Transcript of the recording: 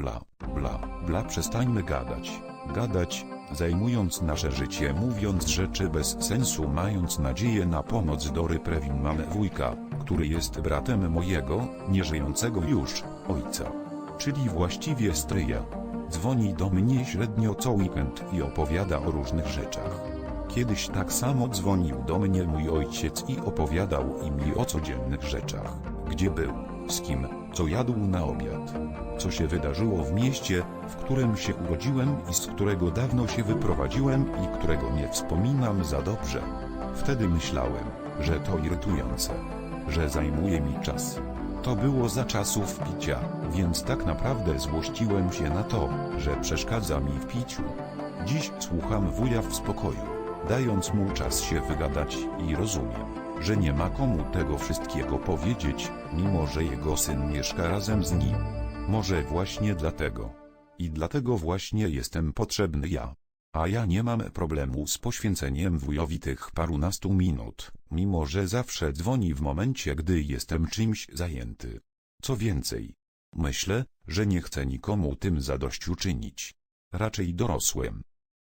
bla, bla, bla przestańmy gadać, gadać, zajmując nasze życie mówiąc rzeczy bez sensu mając nadzieję na pomoc Dory Prewin mamy wujka, który jest bratem mojego, nieżyjącego już, ojca. Czyli właściwie stryja. Dzwoni do mnie średnio co weekend i opowiada o różnych rzeczach. Kiedyś tak samo dzwonił do mnie mój ojciec i opowiadał mi o codziennych rzeczach. Gdzie był, z kim, co jadł na obiad. Co się wydarzyło w mieście, w którym się urodziłem i z którego dawno się wyprowadziłem i którego nie wspominam za dobrze. Wtedy myślałem, że to irytujące, że zajmuje mi czas. To było za czasów picia, więc tak naprawdę złościłem się na to, że przeszkadza mi w piciu. Dziś słucham wuja w spokoju, dając mu czas się wygadać i rozumiem, że nie ma komu tego wszystkiego powiedzieć, mimo że jego syn mieszka razem z nim. Może właśnie dlatego. I dlatego właśnie jestem potrzebny ja. A ja nie mam problemu z poświęceniem wujowi tych parunastu minut, mimo że zawsze dzwoni w momencie, gdy jestem czymś zajęty. Co więcej, myślę, że nie chcę nikomu tym zadośćuczynić. Raczej dorosłem,